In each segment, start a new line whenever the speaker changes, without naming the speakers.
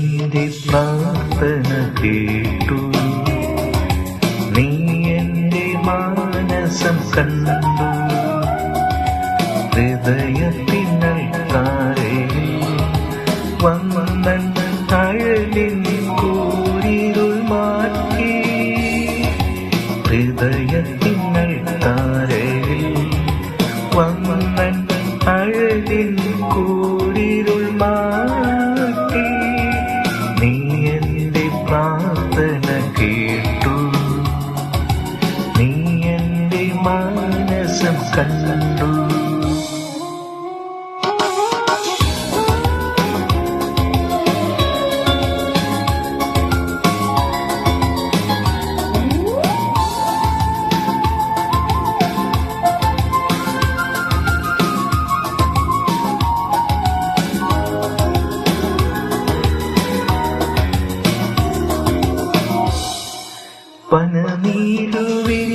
എന്റെ പ്രാർത്ഥന കേട്ടു? നീ എന്റെ മാനസം കണ്ടു. ഹൃദയത്തിനൽ താരേ വന്നൻ അഴലിൻ കൂരിരുൾ മാറ്റി. ഹൃദയത്തിനൽ താരേ വന്നൻ അഴലിൻ കൂരിരുൾ മാനസം കണ്ടു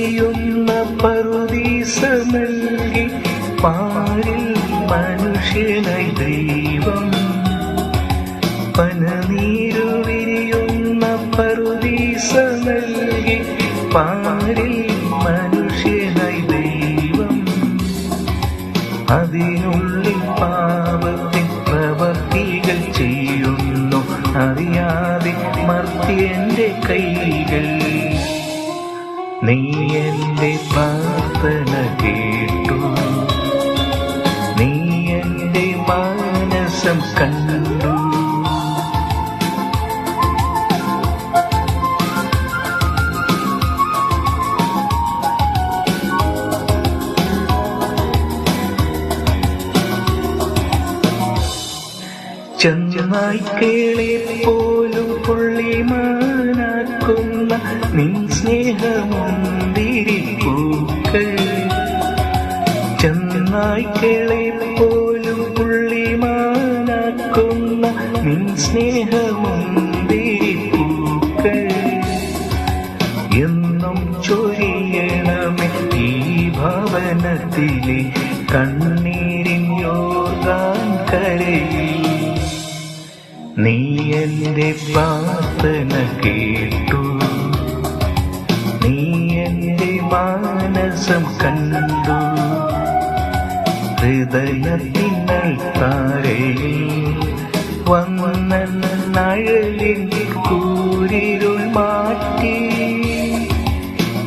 വിരിയുന്ന പറുദീസ നൽകി പാരിൽ മനുഷ്യനായി ദൈവം. പനനീരു വിരിയുന്ന പറുദീസ നൽകി പാരിൽ മനുഷ്യനായി ദൈവം. അതിനുള്ളിൽ പാപത്തിൻ പ്രവർത്തികൾ ചെയ്യുന്നു. അറിയാതെ മർത്തി മർത്യന്റെ കൈകൾ നീ എന്റെ പ്രാർത്ഥന കേട്ടു. നീ എന്റെ മാനസം കണ്ടു. ചെന്നായ്ക്കളെ പോലും പൊള്ളിമാനാക്കുന്ന നിൻ സ്നേഹമുന്തിരി പൂക്കൾ ചെന്നായ്ക്കളെ പോലും പുള്ളിമാനാക്കുന്ന നിൻ സ്നേഹമുന്തിരി പൂക്കൾ എന്നും ചൊരിയണമേ ഈ ഭവനത്തിലെ കണ്ണീരിൻ നീ എന്റെ പ്രാർത്ഥന കേട്ടു. നീ എന്റെ മാനസം കണ്ടു. ഹൃദയത്തിനൽ താരയിൽ വന്ന നഴലിൻ കൂരിരുൾ മാറ്റി.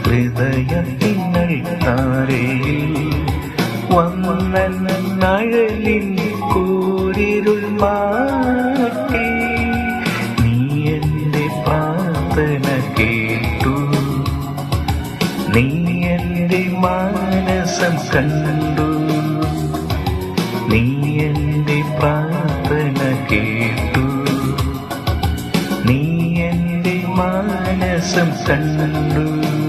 ഹൃദയത്തിനൽ താരയിൽ വന്ന നഴലിൽ കൂരിരുൾ മാറ്റി മാനസം കണ്ടു. നീ എന്റെ പ്രാർത്ഥന കേട്ടു. നീ എന്റെ മാനസം കണ്ടു.